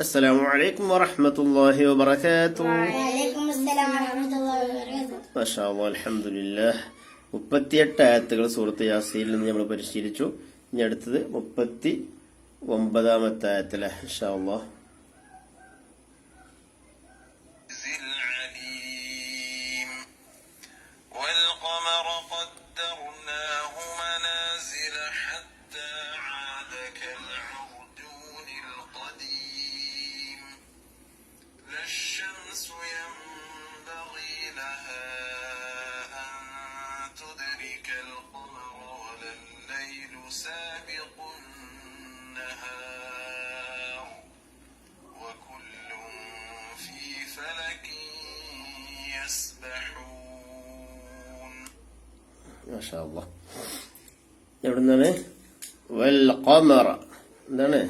السلام عليكم ورحمة الله وبركاته വലൈക്കും അസ്സലാം വറഹ്മത്തുള്ളാഹി വബറകാതുഹു മാഷാ അല്ലാഹ്, അൽഹംദുലില്ലാഹ് മുപ്പത്തിയെട്ട് ആയത്തുകൾ സൂറത്ത് യാസയിൽ നിന്ന് നമ്മൾ പരിശീലിച്ചു ഇനി അടുത്തത് മുപ്പത്തി ഒമ്പതാമത്തെ ആയത്തിലെ ഇൻഷാ അല്ലാഹ്. تدرك القمر ولا الليل سابق النهار وكل في فلك يسبحون മാഷാ അല്ലാഹ്. എവിടുന്നാണ് വൽ ഖമറ എന്താണ്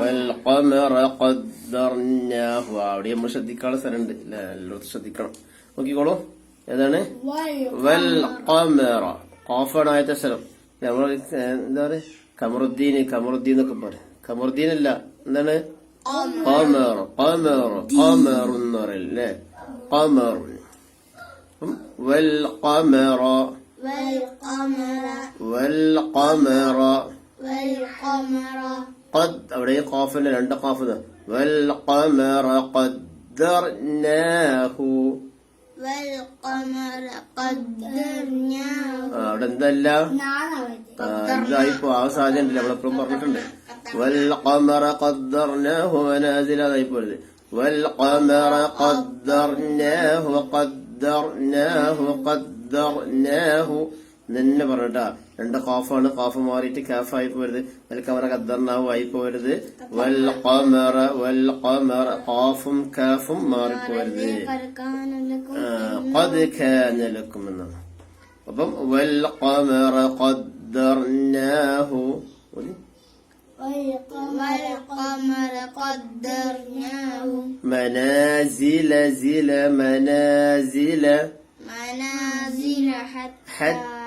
വൽ ഖമറ ഖദ്ദർനാഹു അവിടെ നമ്മൾ ശ്രദ്ധിക്കാനുള്ള സ്ഥലമുണ്ട് അല്ലേ എല്ലായിടത്തും ശ്രദ്ധിക്കണം നോക്കിക്കോളൂ ഏതാണ് വൽ ഖമറ ഖാഫാണ് ആദ്യത്തെ സ്ഥലം നമ്മൾ എന്താ പറയാ കമറുദ്ദീൻ കമറുദ്ദീൻ എന്നൊക്കെ പറയും കമറുദ്ദീൻ അല്ല എന്താണ് ഖമർ ഖമർ ഖമർ എന്ന് പറയല്ലേ ഖമർ വൽ ഖമറ والقمر വൽ ഖമറ والقمر ഖദ് അവിടെ ഖാഫിന്റെ രണ്ട് ഖാഫ് വൽ ഖമറ ഖദ്ദർനാഹു والقمر قدرناه ആ, അവിടെ എന്തല്ല ആ, ഇതായിപ്പോ ആ സാധ്യത ഉണ്ടല്ലോ നമ്മളെപ്പോഴും പറഞ്ഞിട്ടുണ്ട് വൽ ഖമറ ഖദ്ദർനാഹു മനാസില അതായിപ്പോയത് വൽ ഖമറ ഖദ്ദർനാഹു ഖദ്ദർനാഹു ഖദ്ദർനാഹു തന്നെ പറഞ്ഞിട്ടാ രണ്ട് ഖാഫാണ് ഖാഫ് മാറിയിട്ട് കാഫായി പോരുത് വൽ ഖമറ ഖദ്ദർനാഹു ആയി പോരുത് വൽ ഖമറ വൽ ഖമറ ഖാഫും കാഫും മാറിപ്പോരുത് كان لكم قد كان لكم എന്നാണ് അപ്പം വൽ ഖമറ ഖദ്ദർനാഹു والقمر قدرناه منازل زل منازل منازل حتى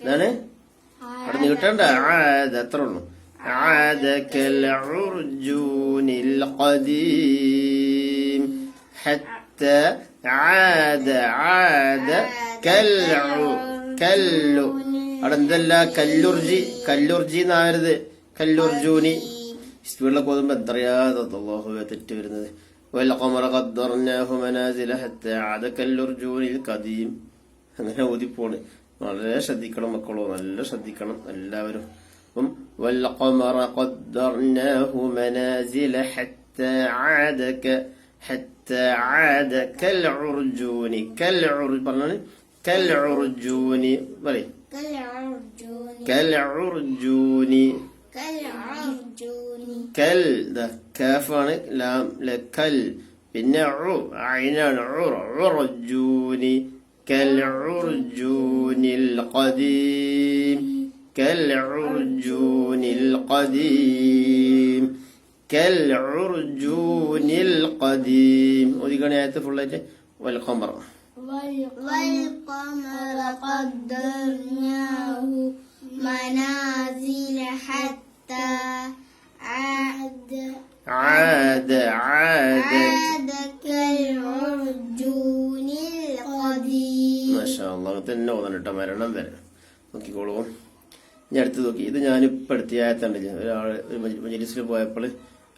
കൽ അല്ല, ആദ ആദ ഇതാണ് അവിടെ നീട്ടണ്ട ആദ അത്ര ഉള്ളു ആദ കൽ ഉർജൂനിൽ ഖദീം حتى عاد عاد كالعو കല്ലു അവിടെ എന്തല്ല കല്ലുർജി കല്ലുർജി എന്നാവരുത് കല്ലുർജൂനി സ്പീഡിലൊക്കെ ഓതുമ്പോ എന്തറിയാതെ അള്ളാഹുവെ തെറ്റ് വരുന്നത് والقمر قدرناه منازل حتى عاد كالأرجون القديم അങ്ങനെ ഓതിപ്പോണ് വളരെ ശ്രദ്ധിക്കണം മക്കളോ നല്ല ശ്രദ്ധിക്കണം എല്ലാവരും അപ്പം والقمر قدرناه منازل حتى عاد ك حتى عاد كالعرجون كالعرج പറഞ്ഞാണ് كالعرجون പറയും كالعرجون كالعرجون كالعرجون കൽ ദാ കാഫാണ് ലാം ല കൽ പിന്നെ ഉ ഐനാണ് ഉറ ഉറജൂനി كالعرجون القديم كالعرجون القديم كالعرجون القديم. وذكرنا آية فلتة والقمر والقمر قدرناه منام കേട്ടോ മരണം വരെ. നോക്കിക്കോളൂ. ഇനി അടുത്ത് നോക്കി. ഇത് ഞാനിപ്പോൾ അടുത്ത ആയത്തുണ്ട് ഒരാൾ ഒരു മജലിസിൽ പോയപ്പോൾ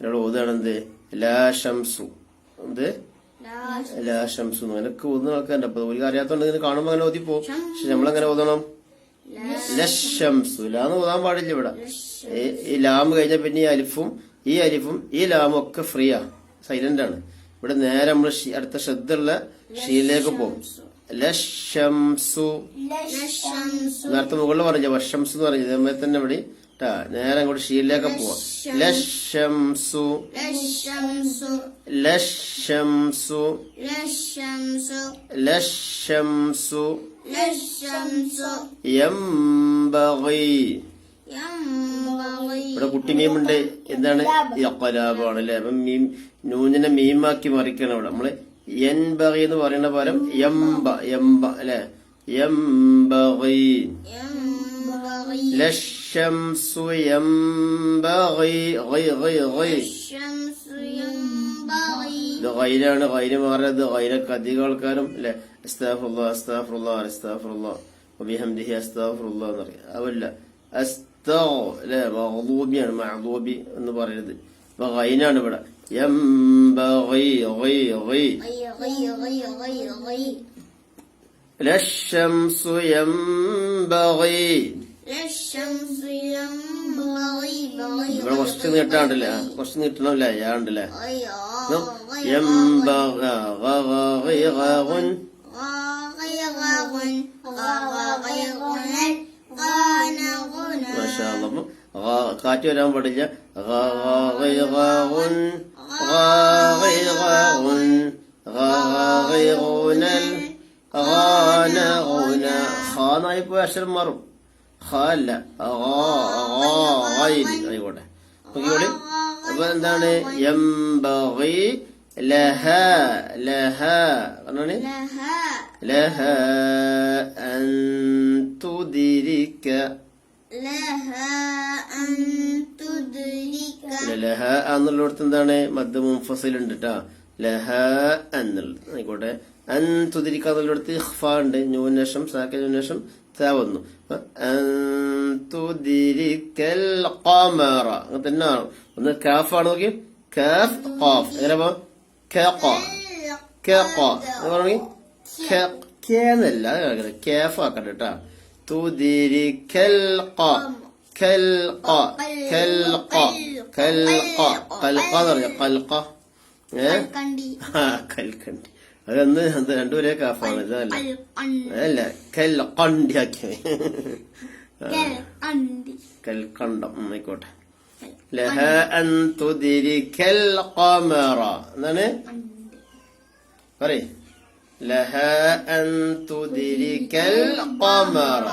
ഒരാൾ ഓതാണെന്ത്? ലാ ഷംസു എന്ത്? ലാ ഷംസു അങ്ങനെയൊക്കെ ഓതുന്ന ആൾക്കാരുണ്ട്. അപ്പൊ ഒരു അറിയാത്തോണ്ട് ഇങ്ങനെ കാണുമ്പോ അങ്ങനെ ഓതിപ്പോ. പക്ഷെ നമ്മളെങ്ങനെ ഓതണം? ലഷംസു ലാന്ന് ഓതാൻ പാടില്ല ഇവിടെ. ഈ- ലാം കഴിഞ്ഞ പിന്നെ ഈ അലിഫും ഈ അലിഫും ഈ ലാമും ഒക്കെ ഫ്രീയാ. സൈലന്റ് ആണ്. ഇവിടെ നേരെ നമ്മൾ അടുത്ത ശ്രദ്ധയുള്ള ഷീലേക്ക് പോകും നേരത്തെ മുകളിൽ പറഞ്ഞു വഷംസ് എന്ന് പറഞ്ഞു ഇതേ തന്നെ ഇവിടെ നേരെ അങ്ങോട്ട് ഷീലിലേക്ക് പോവാം. ലഷംസു ലഷംസു ലഷംസു ലഷംസു ഇവിടെ കുട്ടി മീമുണ്ട്. എന്താണ്? യക്കലാബാണ് അല്ലെ? അപ്പൊ മീം നൂഞ്ഞിനെ മീമാക്കി മറിക്കണം ഇവിടെ. നമ്മൾ എൻബഗി എന്ന് പറയുന്ന പകരം യംബ യംബ അല്ലെ യംബഗി ينبغي ലശംസു യംബഗി ഗൈ ഗൈ ഗൈ الشمس ينبغي ഇത് ഗൈരാണ് ഗൈര് മാറുന്നത് ഗൈരക്ക് അധികം ആൾക്കാരും അല്ലെ അസ്താഫുള്ള അസ്താഫുള്ള അസ്താഫുള്ള വബിഹംദിഹി അസ്താഫുള്ള എന്ന് പറയും അവല്ല അസ്തോ അല്ലെ മഹദൂബിയാണ് മഹദൂബി എന്ന് പറയുന്നത് അപ്പൊ ഗൈനാണ് ഇവിടെ യംബഗി ഗൈ ഗൈ غي غي غي غي غي ലശംസു യംബഗി الشمس ينبغي بغي ഇവിടെ കുറച്ച് നീട്ടാണ്ടല്ലേ ആ, കുറച്ച് നീട്ടണമല്ലേ യാണ്ടല്ലേ غي غي കാറ്റ് വരാൻ പാടില്ല ഹാന്നായിപ്പോ അക്ഷരം മാറും ഹല്ല അല്ല ആയിക്കോട്ടെ നോക്കിക്കോളി അപ്പൊ എന്താണ് എംബി ലഹ ലഹ ലഹ അൻ ലഹ എന്നുള്ളിടത്ത് എന്താണ്? മദ് മുൻഫസിൽ ഉണ്ട് കേട്ടാ ലഹ എന്നുള്ളത്. ആയിക്കോട്ടെ. അൻ തുതിരിക്ക എന്നുള്ളിടത്ത് ഇഖ്ഫ ഉണ്ട്. ന്യൂനേഷം സാക്ക ന്യൂനേഷം ത വന്നു. തുതിരിക്കൽ ഖമറ. അങ്ങനെ തന്നെ ഒന്ന് കാഫ് ആണ് നോക്കി കാഫ് ഖാഫ്. എങ്ങനെ പോ ക. ഖ ക ഖ എന്ന് പറഞ്ഞെങ്കിൽ കേന്നല്ല കേഫ് ആക്കണ്ട കേട്ടാ. തുതിരിക്കൽ ഖ കൽ ഖ കൽ ഖ കൽ ഖ കൽഖ എന്ന് പറഞ്ഞ ആ കൽക്കണ്ടി. അതെന്ന് അത് രണ്ടുപേരെ കാഫാണ്. ഇതല്ല? കണ്ടി. അതല്ല? കൽ കണ്ടിയാക്കി കണ്ടി കൽക്കണ്ടം. ആയിക്കോട്ടെ. ലഹ അൻ തുതിരിക്കൽ ഖമറ എന്താണ്? പറയ്. ലഹ അൻ തുദിരിക്കൽ ഖമറ.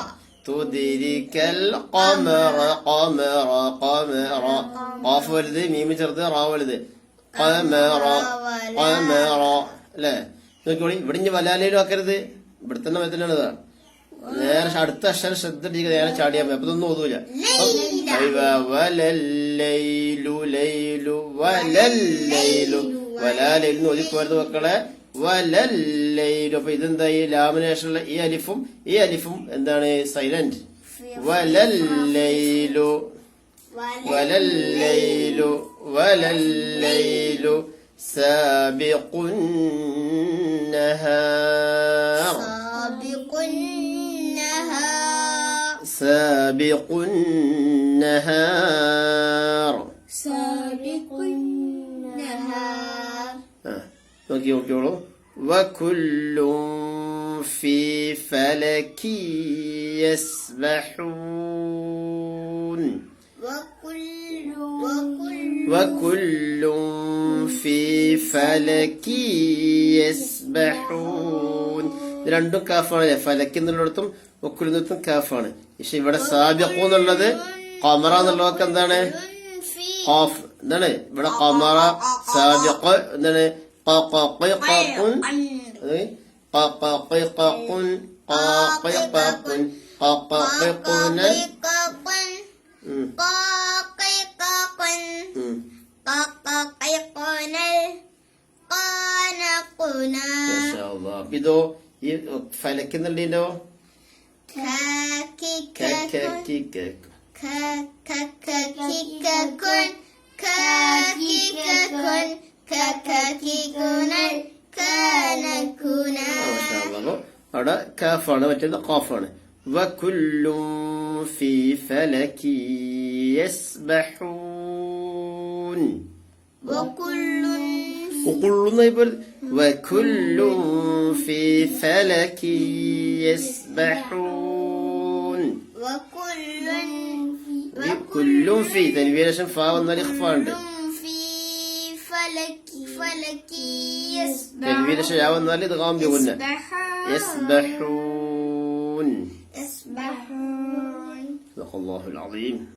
تدرك ഖമറ ഖമറ ഖമറ. قاف വലുത് മീമ് ചെറുത് റാ വലുത്. قمر قمر അല്ലേ? നോക്കിക്കോളി ഇവിടെ ഇനി വലാലയിലും ആക്കരുത്. ഇവിടെ തന്നെ മറ്റന്നാണ് ഇതാ നേരെ അടുത്ത അക്ഷരം ശ്രദ്ധ നേരെ ചാടിയാൽ മതി അപ്പൊ ഇതൊന്നും ഓതൂല. അയ്വ വലല്ലൈലു ലൈലു വലല്ലൈലു. വലാലൈലു ഒലിപ്പോരുത് മക്കളെ. വലല്ലൈലു അപ്പൊ ഇതെന്തായി ലാമിനേഷനുള്ള ഈ അലിഫും ഈ അലിഫും എന്താണ് സൈലന്റ് വലല്ലൈലു വലല്ലൈലു വലല്ലൈലു സാബിഖുൻ നഹാർ സാബിഖുൻ നഹാർ സാബിഖുൻ നഹാർ സാബിഖുൻ നഹാർ നോക്കി നോക്കിയോളൂ وكل في فلك يسبحون وكل وكل وكل في فلك يسبحون ഇത് രണ്ടും കാഫാണ് അല്ലേ ഫലക്ക് എന്നുള്ളിടത്തും ഒക്കുലിടത്തും കാഫാണ് പക്ഷെ ഇവിടെ സാബിഖു എന്നുള്ളത് കമറ എന്നുള്ളതൊക്കെ എന്താണ് في ഖാഫ് എന്താണ് ഇവിടെ കമറ സാബിഖ് എന്താണ് ഖ- ഖ- ഖ- ഖാഖുൻ. അത് ഖ- ഖ- ഖ- ഖാഖുൻ. ഖ- ഖ- ഖാഖുൻ. ഖ- ഖ- ഖാഖുന. ഉം, ഉം. മാഷാ അല്ലാ. അപ്പൊ ഇതോ ഈ ഫലക്ക് എന്നുള്ളതിന്റോ അപ്പൊ അവിടെ കാഫാണ് മറ്റേത് ഖാഫാണ് വകുല്ലും ഫീ ഫലകി യസ്ബഹൂൻ وكل وكل يبر وكل في فلك يسبحون وكل ഈ കുല്ലും ഫി തൻവീനേഷൻ ഫാ വന്നാൽ ഇഖ്ഫ ഉണ്ട് كل والفلك يسبحون تنوين الشجع والمولد غام بيقولنا يسبحون يسبحون صدق الله العظيم.